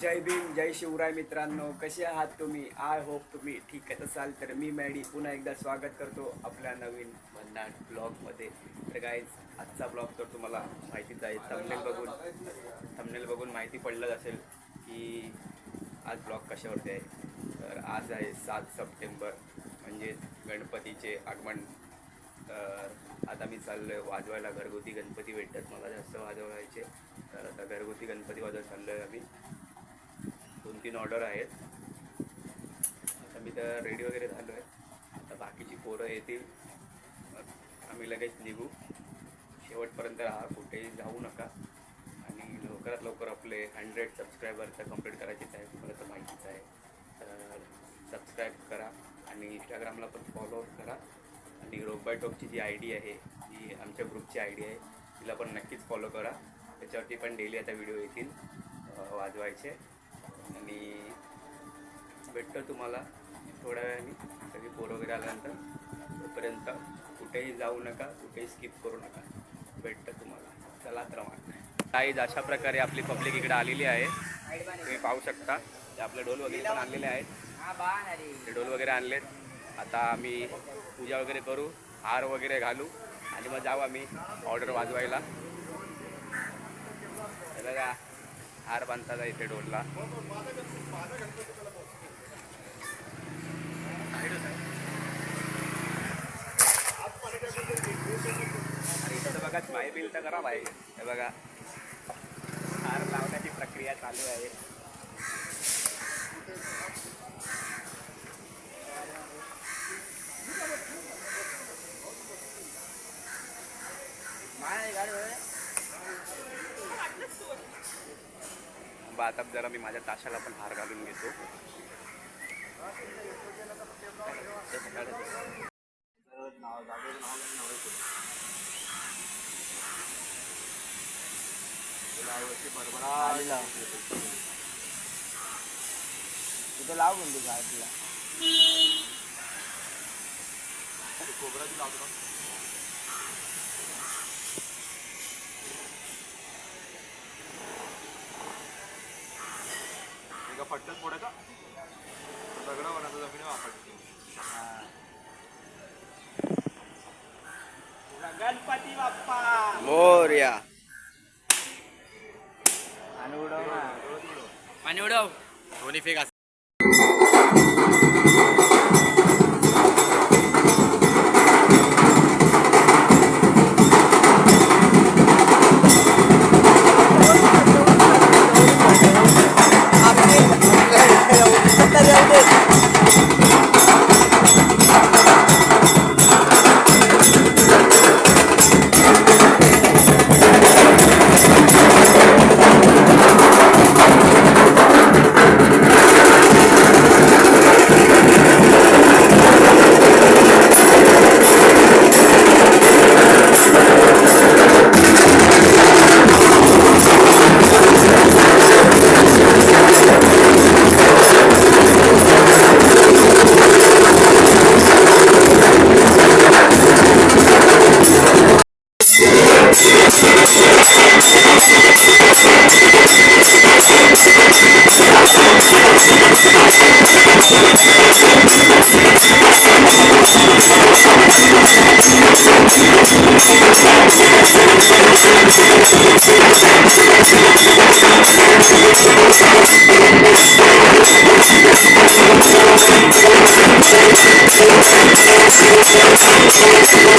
जय भीम जय शिवराय मित्रांनो. कसे आहात तुम्ही? आय होप तुम्ही ठीक आहे असाल. तर मी मॅडी पुन्हा एकदा स्वागत करतो आपल्या नवीन भन्नाट ब्लॉगमध्ये. तर गाईज आजचा ब्लॉग तर तुम्हाला माहितीच आहे. थंबनेल बघून थंबनेल बघून माहिती पडलंच असेल की आज ब्लॉग कशावरती आहे. तर आज आहे सात सप्टेंबर म्हणजेच गणपतीचे आगमन. तर आता मी चाललो आहे वाजवायला. घरगुती गणपती भेटतात. मला जास्त वाजवायचे. तर आता घरगुती गणपती वाजवत चाललो आहे आम्ही. तीन ऑर्डर आहेत. आता मी तर रेडी वगैरे झालो आहे. आता बाकीची पोरं येतील. आम्ही लगेच निघू. शेवटपर्यंत राहा कुठेही जाऊ नका. आणि लवकरात लवकर आपले हंड्रेड सबस्क्रायबर तर कंप्लीट करायचेच आहे तुम्हाला तर माहितीच आहे. तर सबस्क्राईब करा आणि इंस्टाग्रामला पण फॉलो करा. आणि रोबाय टॉकची जी आय डी आहे जी आमच्या ग्रुपची आय डी आहे तिला पण नक्कीच फॉलो करा. त्याच्यावरती पण डेली आता व्हिडिओ येतील वाजवायचे. आणि भेटतो तुम्हाला थोड्या वेळाने. सगळी पोरं वगैरे आल्यानंतर तोपर्यंत कुठेही जाऊ नका कुठेही स्किप करू नका. भेटतं तुम्हाला. चला तर मग. काहीच अशा प्रकारे आपली पब्लिक इकडे आलेली आहे. तुम्ही पाहू शकता. ते आपले ढोल वगैरे पण आणलेले आहेत. ते ढोल वगैरे आणलेत. आता आम्ही पूजा वगैरे करू हार वगैरे घालू आणि मग जाऊ आम्ही ऑर्डर वाजवायला. बघा. हार बांधतात इथे ढोलला. आणि इथं बघा स्माईल बिल तर करा आहे. हे बघा हार लावण्याची प्रक्रिया चालू आहे. बा आता जरा मी माझ्या ताशाला पण हार घालून घेतो. तिथं लाव म्हणतो साईडला एका पट्ट्यात फोडायचा दगडा बनायचा जमिनी वापरते गणपती बाप्पा! मोर्या. आणि उडव पाणी उडव. दोन्ही फेक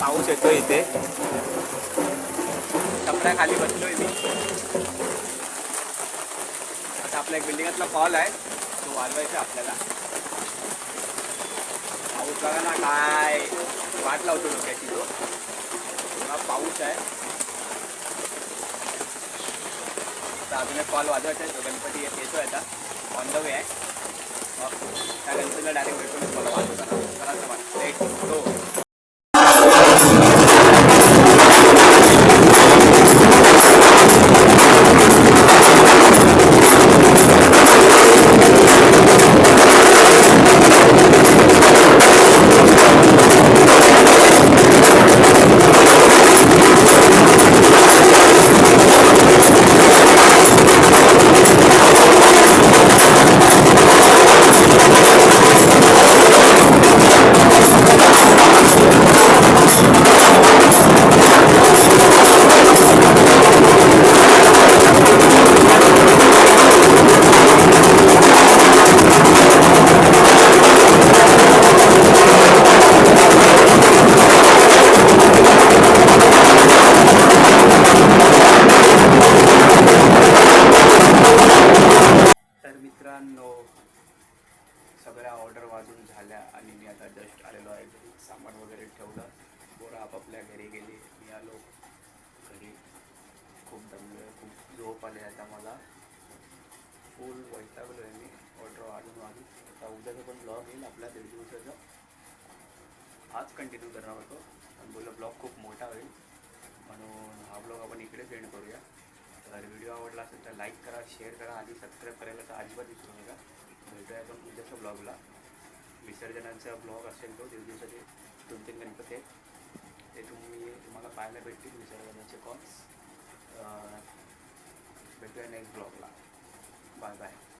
पाऊस येतो इथे. खाली बसलोय मी. आता आपल्या एक बिल्डिंगातला कॉल आहे. तो वाजवायचा आपल्याला. पाऊस बघा ना काय वाट लावतो डोक्याची तो. पुन्हा पाऊस आहे. आता अजून एक कॉल वाजवायचा आहे. तो गणपती येतो आहे आता. ऑन द वे आहे. त्या गणपतीला डायरेक्ट भेटतो ऑर्डर वाजून झाल्या आणि मी आता जस्ट आलेलो आहे. घरी सामान वगैरे ठेवलं. बोरा आपापल्या घरी गेली. मी आलो. घरी. खूप दमलो आहे खूप झोप आले आता मला. फुल वैतागलो आहे मी. ऑर्डर वाजून वाजून आता उद्याचं पण ब्लॉग येईल. आपला दीड दिवसाचं. आज कंटिन्यू करणार होतो. पण बोललं ब्लॉग खूप मोठा होईल. म्हणून हा ब्लॉग आपण इकडेच एंड करूया. तर व्हिडिओ आवडला असेल तर लाईक करा शेअर करा आणि सबस्क्राईब करायला तर अजिबात विसरू नका. भेटूया आपण उद्याच्या ब्लॉगला विसर्जनाचा ब्लॉग असेल तो दीड दिवसाचे दोन तीन गणपती आहेत. ते तुम्ही तुम्हाला पाहायला भेटतील विसर्जनाचे कॉल्स भेटूया नेक्स्ट ब्लॉगला बाय बाय